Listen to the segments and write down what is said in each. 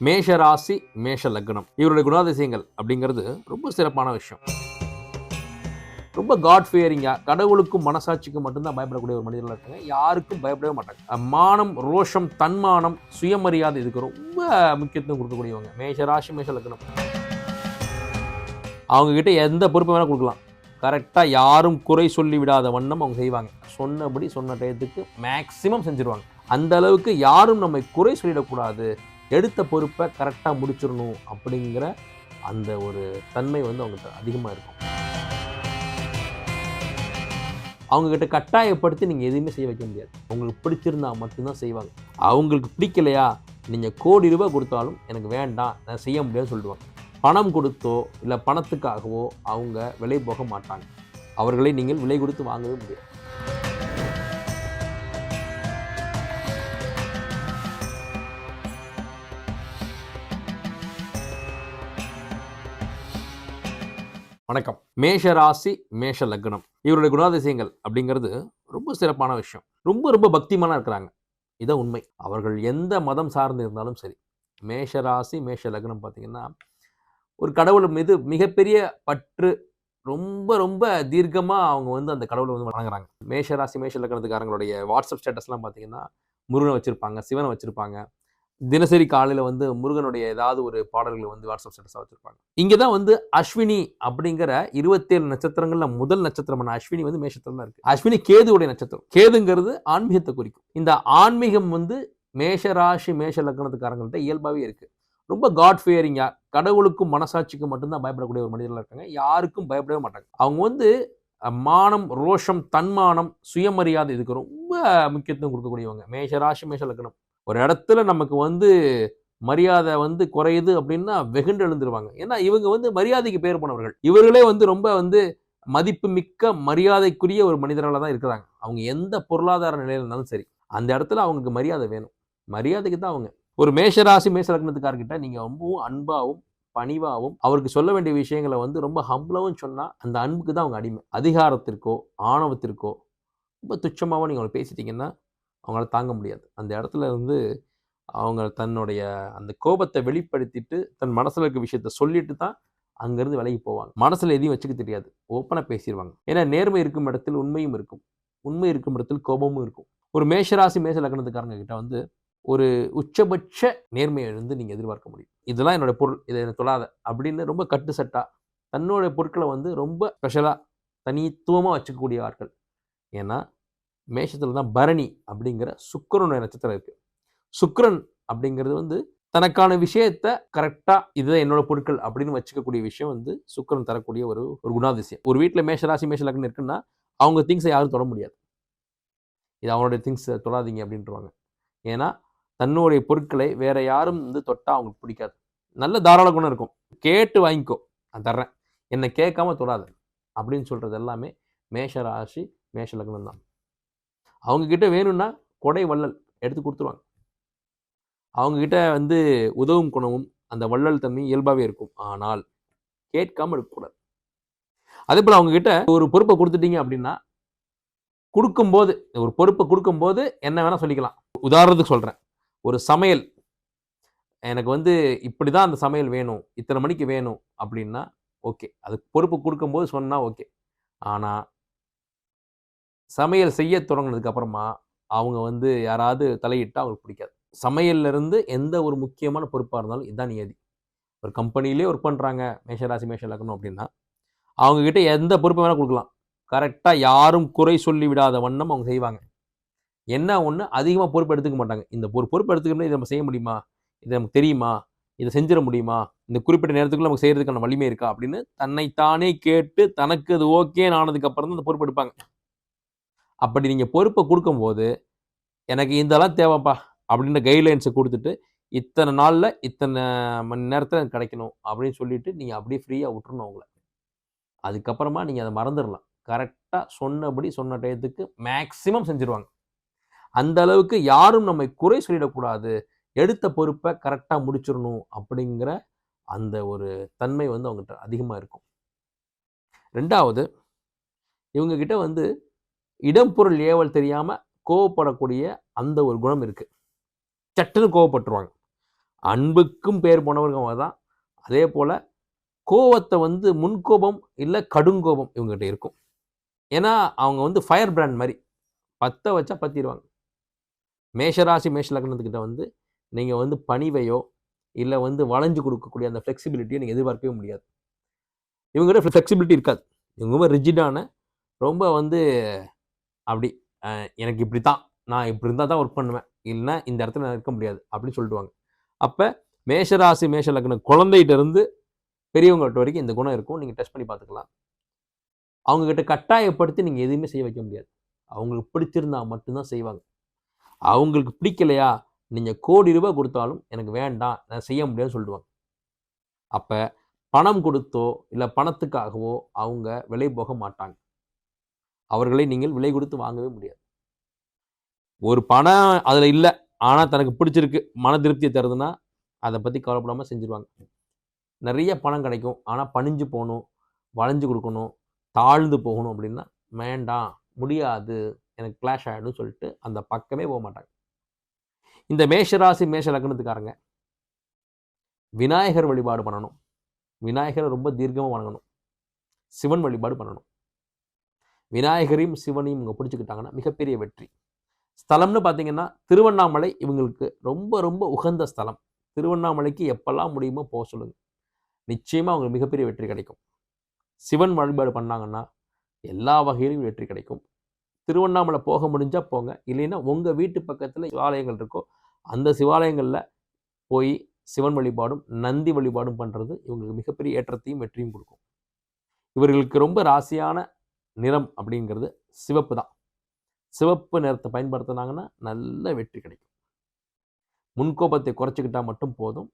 மேஷ ராசி மேஷ லக்னம். இவருடைய குணாதிசயங்கள் அப்படிங்கிறது ரொம்ப சிறப்பான விஷயம். ரொம்ப காட் ஃபியரிங்காக கடவுளுக்கும் மனசாட்சிக்கும் மட்டும்தான் பயப்படக்கூடிய ஒரு மனிதர்கள் இருக்காங்க. யாருக்கும் பயப்படவே மாட்டாங்க. மானம் ரோஷம் தன்மானம் சுயமரியாதை இதுக்கு ரொம்ப முக்கியத்துவம் கொடுக்கக்கூடியவங்க. மேஷ ராசி மேஷ லக்னம். அவங்க கிட்ட எந்த பொறுப்பு வேணால் கொடுக்கலாம். கரெக்டாக யாரும் குறை சொல்லி விடாத வண்ணம் அவங்க செய்வாங்க. சொன்னபடி சொன்ன டயத்துக்கு மேக்சிமம் செஞ்சுருவாங்க. அந்த அளவுக்கு யாரும் நம்மை குறை சொல்லிடக்கூடாது. எடுத்த பொறுப்பை கரெக்டாக முடிச்சிடணும் அப்படிங்கிற அந்த ஒரு தன்மை வந்து அவங்ககிட்ட அதிகமாக இருக்கும். அவங்கக்கிட்ட கட்டாயப்படுத்தி நீங்கள் எதுவுமே செய்ய வைக்க முடியாது. உங்களுக்கு பிடிச்சிருந்தா மட்டும்தான் செய்வாங்க. அவங்களுக்கு பிடிக்கலையா? நீங்கள் கோடி ரூபாய் கொடுத்தாலும் எனக்கு வேண்டாம் நான் செய்ய முடியாதுன்னு சொல்லிடுவாங்க. பணம் கொடுத்தோ இல்லை பணத்துக்காகவோ அவங்க விலை போக மாட்டாங்க. அவர்களை நீங்கள் விலை கொடுத்து வாங்கவே முடியாது. வணக்கம். மேஷ ராசி மேஷ லக்னம். இவருடைய குணாதிசயங்கள் அப்படிங்கிறது ரொம்ப சிறப்பான விஷயம். ரொம்ப ரொம்ப பக்திமானா இருக்கிறாங்க. இதான் உண்மை. அவர்கள் எந்த மதம் சார்ந்து இருந்தாலும் சரி. மேஷ ராசி மேஷ லக்னம் பார்த்தீங்கன்னா ஒரு கடவுள் மீது மிகப்பெரிய பற்று ரொம்ப ரொம்ப தீர்க்கமாக அவங்க வந்து அந்த கடவுளை வந்து வணங்குறாங்க. மேஷ ராசி மேஷ லக்னத்துக்காரங்களுடைய வாட்ஸ்அப் ஸ்டேட்டஸ்லாம் பார்த்தீங்கன்னா முருகனை வச்சுருப்பாங்க சிவனை வச்சுருப்பாங்க. தினசரி காலையில் வந்து முருகனுடைய ஏதாவது ஒரு பாடல்களை வந்து வாட்ஸ்அப் ஸ்டேட்டஸாக வச்சுருப்பாங்க. இங்கே தான் வந்து அஸ்வினி அப்படிங்கிற இருபத்தேழு நட்சத்திரங்களில் முதல் நட்சத்திரமான அஸ்வினி வந்து மேஷத்தில் தான் இருக்குது அஸ்வினி கேதுவுடைய நட்சத்திரம். கேதுங்கிறது ஆன்மீகத்தை குறிக்கும். இந்த ஆன்மீகம் வந்து மேஷ ராசி மேஷ லக்னத்துக்காரங்கள்ட்ட இயல்பாகவே இருக்குது ரொம்ப காட் ஃபியரிங்காக கடவுளுக்கும் மனசாட்சிக்கும் மட்டும்தான் பயப்படக்கூடிய ஒரு மனிதர்கள் இருக்காங்க. யாருக்கும் பயப்படவே மாட்டாங்க. அவங்க வந்து மானம் ரோஷம் தன்மானம் சுயமரியாதை இதுக்கு ரொம்ப முக்கியத்துவம் கொடுக்கக்கூடியவங்க. மேஷ ராசி மேஷ லக்னம். ஒரு இடத்துல நமக்கு வந்து மரியாதை வந்து குறையுது அப்படின்னா வெகுண்டு எழுந்துருவாங்க. ஏன்னா இவங்க வந்து மரியாதைக்கு பேர் போனவர்கள். இவர்களே வந்து ரொம்ப வந்து மதிப்பு மிக்க மரியாதைக்குரிய ஒரு மனிதர்களாக தான் இருக்கிறாங்க. அவங்க எந்த பொருளாதார நிலையில இருந்தாலும் சரி அந்த இடத்துல அவங்களுக்கு மரியாதை வேணும். மரியாதைக்கு தான் அவங்க. ஒரு மேஷராசி மேஷ லக்னத்துக்காரர்கிட்ட நீங்க ரொம்பவும் அன்பாவும் பணிவாகவும் அவருக்கு சொல்ல வேண்டிய விஷயங்களை வந்து ரொம்ப ஹம்பளவும் சொன்னால் அந்த அன்புக்கு தான் அவங்க அடிமை. அதிகாரத்திற்கோ ஆணவத்திற்கோ ரொம்ப துச்சமாகவும் நீங்கள் அவங்க பேசிட்டீங்கன்னா அவங்களால தாங்க முடியாது. அந்த இடத்துல இருந்து அவங்க தன்னுடைய அந்த கோபத்தை வெளிப்படுத்திட்டு தன் மனசில் இருக்க விஷயத்த சொல்லிட்டு தான் அங்கேருந்து விலகி போவாங்க. மனசில் எதையும் வச்சுக்க தெரியாது. ஓப்பனாக பேசிடுவாங்க ஏன்னா நேர்மை இருக்கும் இடத்தில் உண்மையும் இருக்கும். உண்மை இருக்கும் இடத்தில் கோபமும் இருக்கும். ஒரு மேஷராசி மேச லக்னத்துக்காரங்க கிட்ட வந்து ஒரு உச்சபட்ச நேர்மையை வந்து நீங்கள் எதிர்பார்க்க முடியும். இதெல்லாம் என்னோட பொருள். இதை எனக்கு தொழாத. அப்படின்னு ரொம்ப கட்டு சட்டாக தன்னோட பொருட்களை வந்து ரொம்ப ஸ்பெஷலாக தனித்துவமாக வச்சுக்கக்கூடிய ஆட்கள் ஏன்னா மேஷத்தில் தான் பரணி அப்படிங்கிற சுக்கரனுடைய நட்சத்திரம் இருக்குது சுக்கரன் அப்படிங்கிறது வந்து தனக்கான விஷயத்த கரெக்டாக இதுதான் என்னோட பொருட்கள் அப்படின்னு வச்சுக்கக்கூடிய விஷயம் வந்து சுக்கரன் தரக்கூடிய ஒரு ஒரு குணாதிசயம். ஒரு வீட்டில் மேஷராசி மேஷ லக்னம் இருக்குன்னா அவங்க திங்ஸை யாரும் தொட முடியாது. இது அவங்களுடைய திங்ஸ் தொடாதீங்க அப்படின்றவாங்க. ஏன்னா தன்னுடைய பொருட்களை வேற யாரும் வந்து தொட்டால் அவங்களுக்கு பிடிக்காது. நல்ல தாராள குணம் இருக்கும். கேட்டு வாங்கிக்கோ நான் தர்றேன். என்னை கேட்காம தொடாத அப்படின்னு சொல்கிறது எல்லாமே மேஷ ராசி மேஷ லக்னம் தான். அவங்கக்கிட்ட வேணும்னா கொடை வள்ளல் எடுத்து கொடுத்துருவாங்க. அவங்கக்கிட்ட வந்து உதவும் குணமும் அந்த வள்ளல் தன்மை இயல்பாகவே இருக்கும். ஆனால் கேட்காம இருக்கக்கூடாது. அதே போல் அவங்கக்கிட்ட ஒரு பொறுப்பை கொடுத்துட்டீங்க அப்படின்னா கொடுக்கும்போது ஒரு பொறுப்பை கொடுக்கும்போது என்ன வேணால் சொல்லிக்கலாம். உதாரணத்துக்கு சொல்கிறேன் ஒரு சமையல். எனக்கு வந்து இப்படி தான் அந்த சமையல் வேணும். இத்தனை மணிக்கு வேணும் அப்படின்னா ஓகே. அது பொறுப்பு கொடுக்கும்போது சொன்னால் ஓகே. ஆனால் சமையல் செய்ய தொடங்கினதுக்கு அப்புறமா அவங்க வந்து யாராவது தலையிட்டால் அவங்களுக்கு பிடிக்காது. சமையல்லேருந்து எந்த ஒரு முக்கியமான பொறுப்பாக இருந்தாலும் இதுதான் நியதி. ஒரு கம்பெனிலே ஒர்க் பண்ணுறாங்க மேஷராசி மேஷ லக்னம் அப்படின்னா அவங்கக்கிட்ட எந்த பொறுப்பு வேணால் கொடுக்கலாம். கரெக்டாக யாரும் குறை சொல்லி விடாத வண்ணம் அவங்க செய்வாங்க. என்ன ஒன்று அதிகமாக பொறுப்பு எடுத்துக்க மாட்டாங்க. இந்த ஒரு பொறுப்பு எடுத்துக்கணும் இதை நம்ம செய்ய முடியுமா? இது நமக்கு தெரியுமா? இதை செஞ்சிட முடியுமா? இந்த குறிப்பிட்ட நேரத்துக்குள்ள நமக்கு செய்கிறதுக்கான வலிமை இருக்கா? அப்படின்னு தன்னைத்தானே கேட்டு தனக்கு அது ஓகேன்னு ஆனதுக்கப்புறம் தான் அந்த பொறுப்பு எடுப்பாங்க. அப்படி நீங்கள் பொறுப்பை கொடுக்கும்போது எனக்கு இதெல்லாம் தேவைப்பா அப்படின்ற கைட்லைன்ஸை கொடுத்துட்டு இத்தனை நாளில் இத்தனை மணி நேரத்தில் கிடைக்கணும் அப்படின்னு சொல்லிட்டு நீங்கள் அப்படியே ஃப்ரீயாக விட்டுறணும் அவங்கள. அதுக்கப்புறமா நீங்கள் அதை மறந்துடலாம் கரெக்டாக சொன்னபடி சொன்ன டயத்துக்கு மேக்சிமம் செஞ்சுருவாங்க. அந்த அளவுக்கு யாரும் நம்மை குறை சொல்லிடக்கூடாது. எடுத்த பொறுப்பை கரெக்டாக முடிச்சிடணும் அப்படிங்கிற அந்த ஒரு தன்மை வந்து அவங்ககிட்ட அதிகமாக இருக்கும். ரெண்டாவது இவங்கக்கிட்ட வந்து இடம் பொருள் ஏவல் தெரியாமல் கோவப்படக்கூடிய அந்த ஒரு குணம் இருக்குது சட்டுன்னு கோவப்பட்டுருவாங்க. அன்புக்கும் பேர் போனவர்கள் அவங்க தான் அதே போல் கோவத்தை வந்து முன்கோபம் இல்லை கடுங்கோபம் இவங்ககிட்ட இருக்கும். ஏன்னா அவங்க வந்து ஃபயர் பிராண்ட் மாதிரி. பற்ற வச்சா பற்றிடுவாங்க மேஷராசி மேஷ லக்னத்துக்கிட்ட வந்து நீங்கள் வந்து பணிவையோ இல்லை வந்து வளைஞ்சு கொடுக்கக்கூடிய அந்த ஃப்ளெக்சிபிலிட்டியை நீங்கள் எதிர்பார்க்கவே முடியாது. இவங்ககிட்ட ஃப்ளெக்சிபிலிட்டி இருக்காது. இவங்க ரொம்ப ரிஜிடான ரொம்ப வந்து அப்படி எனக்கு இப்படி தான் நான் இப்படி இருந்தால் தான் ஒர்க் பண்ணுவேன். இல்லைன்னா இந்த இடத்துல நான் இருக்க முடியாது அப்படின்னு சொல்லிட்டுவாங்க அப்போ மேஷராசி மேஷ லக்னம் குழந்தைகிட்டேருந்து பெரியவங்கள்ட்ட வரைக்கும் இந்த குணம் இருக்கும் நீங்கள் டெஸ்ட் பண்ணி பார்த்துக்கலாம். அவங்கக்கிட்ட கட்டாயப்படுத்தி நீங்கள் எதுவுமே செய்ய வைக்க முடியாது. அவங்களுக்கு பிடிச்சிருந்தா மட்டும்தான் செய்வாங்க. அவங்களுக்கு பிடிக்கலையா நீங்கள் கோடி ரூபாய் கொடுத்தாலும் எனக்கு வேண்டாம் நான் செய்ய முடியாதுன்னு சொல்லிடுவாங்க. அப்போ பணம் கொடுத்தோ இல்லை பணத்துக்காகவோ அவங்க விலை போக மாட்டாங்க. அவர்களை நீங்கள் விலை கொடுத்து வாங்கவே முடியாது. ஒரு பணம் அதில் இல்லை ஆனால் தனக்கு பிடிச்சிருக்கு மன திருப்தியை தருதுன்னா அதை பற்றி கவலைப்படாமல் செஞ்சுருவாங்க. நிறைய பணம் கிடைக்கும் ஆனால் பணிஞ்சு போகணும் வளைஞ்சு கொடுக்கணும் தாழ்ந்து போகணும் அப்படின்னா வேண்டாம் முடியாது எனக்கு கிளாஷ் ஆகிடும் சொல்லிட்டு அந்த பக்கமே போக மாட்டாங்க. இந்த மேஷராசி மேஷ லக்னத்துக்காரங்க விநாயகர் வழிபாடு பண்ணணும். விநாயகரை ரொம்ப தீர்க்கமாக வணங்கணும். சிவன் வழிபாடு பண்ணணும். விநாயகரையும் சிவனையும் இவங்க பிடிச்சிக்கிட்டாங்கன்னா மிகப்பெரிய வெற்றி. ஸ்தலம்னு பார்த்தீங்கன்னா திருவண்ணாமலை இவங்களுக்கு ரொம்ப ரொம்ப உகந்த ஸ்தலம். திருவண்ணாமலைக்கு எப்பெல்லாம் முடியுமோ போக சொல்லுங்கள் நிச்சயமாக அவங்களுக்கு மிகப்பெரிய வெற்றி கிடைக்கும். சிவன் வழிபாடு பண்ணாங்கன்னா எல்லா வகையிலும் வெற்றி கிடைக்கும். திருவண்ணாமலை போக முடிஞ்சால் போங்க. இல்லைன்னா உங்கள் வீட்டு பக்கத்தில் சிவாலயங்கள் இருக்கோ அந்த சிவாலயங்களில் போய் சிவன் வழிபாடும் நந்தி வழிபாடும் பண்ணுறது இவங்களுக்கு மிகப்பெரிய ஏற்றத்தையும் வெற்றியும் கொடுக்கும். இவர்களுக்கு ரொம்ப ராசியான நிறம் அப்படிங்கிறது சிவப்பு தான். சிவப்பு நிறத்தை பயன்படுத்தினாங்கன்னா நல்ல வெற்றி கிடைக்கும். முன்கோபத்தை குறைச்சிக்கிட்டா மட்டும் போதும்.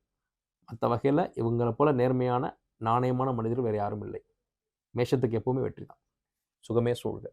மற்ற வகையில் இவங்களை போல நேர்மையான நாணயமான மனிதர் வேறு யாரும் இல்லை. மேஷத்துக்கு எப்பவுமே வெற்றி தான். சுகமே சூழ்க.